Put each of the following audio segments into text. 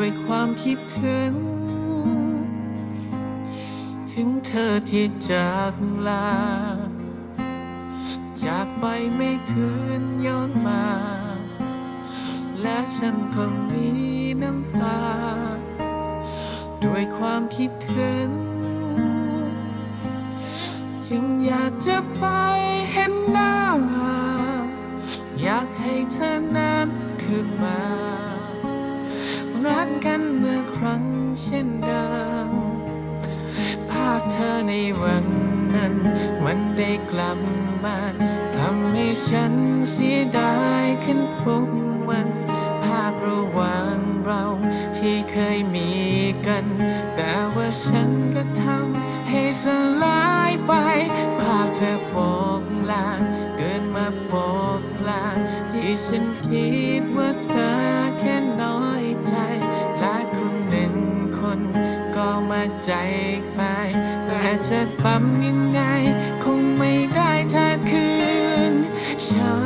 ด้วยความคิดถึง ถึงเธอที่จากลา จากไปไม่คืนย้อนมา และฉันคงมีน้ำตา ด้วยความคิดถึง จึงอยากจะไปเห็นหน้า อยากให้เธอนั้นขึ้นมา กันเมื่อครั้งเช่นเดิมภาพเธอในวันนั้น มันได้กลับมาทำให้ฉันเสียดายขึ้นทุกวัน ภาพระหว่างเราที่เคยมีกัน แต่ว่าฉันก็ทำให้สลายไป ภาพเธอบอกลาเดินมาบอกลาที่ฉันคิดว่า ก็มาใจไปแต่จะทำยังไง คงไม่ได้เธอคืนฉั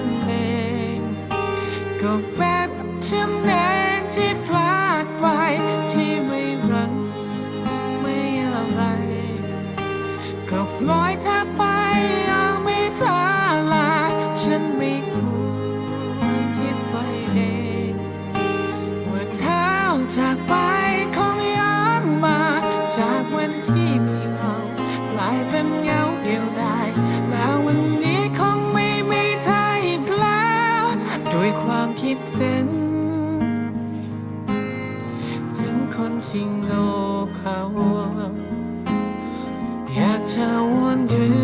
นเองก็เป็นฉันเองที่พลาดไปที่ไม่รักไม่อะไร ก็ปล่อยเธอไป ความคิดเป็นถึงคนชิงโลกเขาอยากจะวนถึง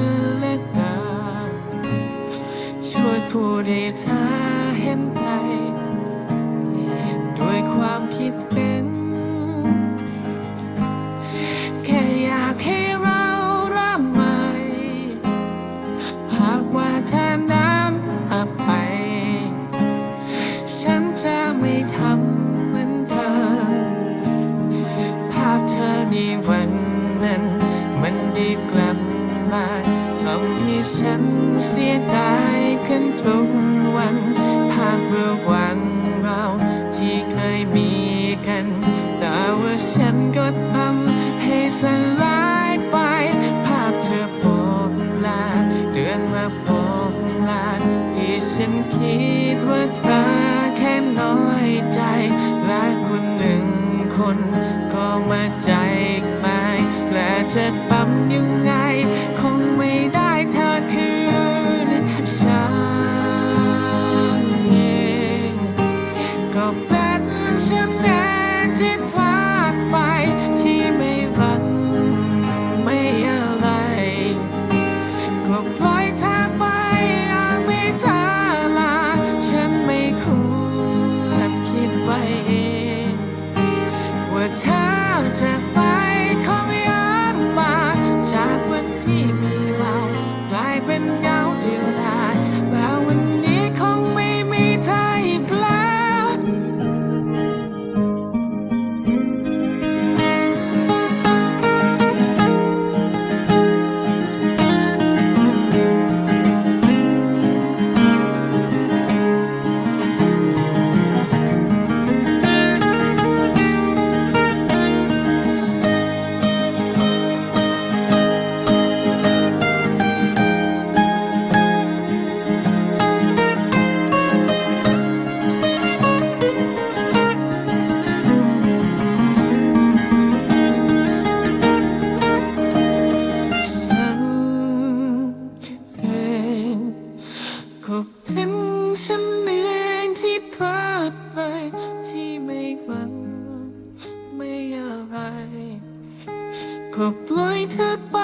ายขึ้นทุกวัน ภาพระหว่างเราที่เคยมีกัน แต่ว่าฉันก็ทำให้สลายไป ภาพเธอบลาเดือนมาบลาที่ฉันคิดว่าเธอแค่น้อยใจและคนหนึ่งคน ก็มาใจไปและจะทำยั ก็เป็นฉันเองที่พลาดไปที่ไม่หวังไม่อะไร ก็ปล่อยเธอไป